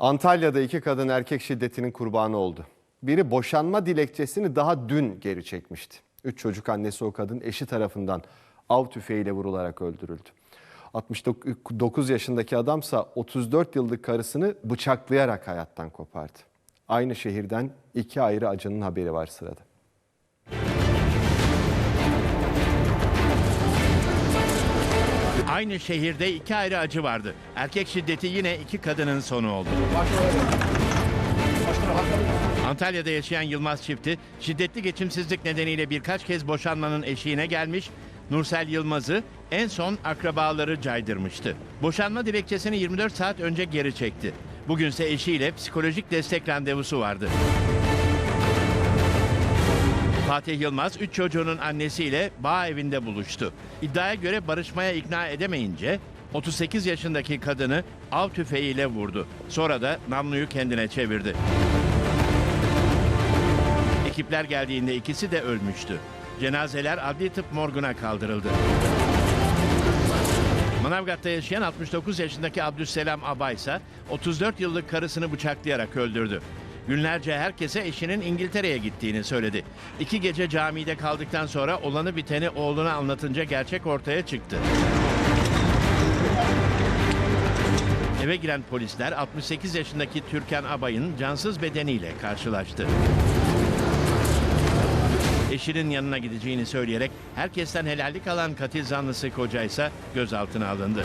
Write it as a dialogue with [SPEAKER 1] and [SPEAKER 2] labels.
[SPEAKER 1] Antalya'da iki kadın erkek şiddetinin kurbanı oldu. Biri boşanma dilekçesini daha dün geri çekmişti. Üç çocuk annesi o kadın eşi tarafından av tüfeğiyle vurularak öldürüldü. 69 yaşındaki adamsa 34 yıllık karısını bıçaklayarak hayattan kopardı. Aynı şehirden iki ayrı acının haberi var sırada.
[SPEAKER 2] Aynı şehirde iki ayrı acı vardı. Erkek şiddeti yine iki kadının sonu oldu. Antalya'da yaşayan Yılmaz çifti şiddetli geçimsizlik nedeniyle birkaç kez boşanmanın eşiğine gelmiş. Nursel Yılmaz'ı en son akrabaları caydırmıştı. Boşanma dilekçesini 24 saat önce geri çekti. Bugünse eşiyle psikolojik destek randevusu vardı. Fatih Yılmaz 3 çocuğunun annesiyle bağ evinde buluştu. İddiaya göre barışmaya ikna edemeyince 38 yaşındaki kadını av tüfeğiyle vurdu. Sonra da namluyu kendine çevirdi. Ekipler geldiğinde ikisi de ölmüştü. Cenazeler adli tıp morguna kaldırıldı. Manavgat'ta yaşayan 69 yaşındaki Abdüsselam Abay ise 34 yıllık karısını bıçaklayarak öldürdü. Günlerce herkese eşinin İngiltere'ye gittiğini söyledi. İki gece camide kaldıktan sonra olanı biteni oğluna anlatınca gerçek ortaya çıktı. Eve giren polisler 68 yaşındaki Türkan Abay'ın cansız bedeniyle karşılaştı. Eşinin yanına gideceğini söyleyerek herkesten helallik alan katil zanlısı koca ise gözaltına alındı.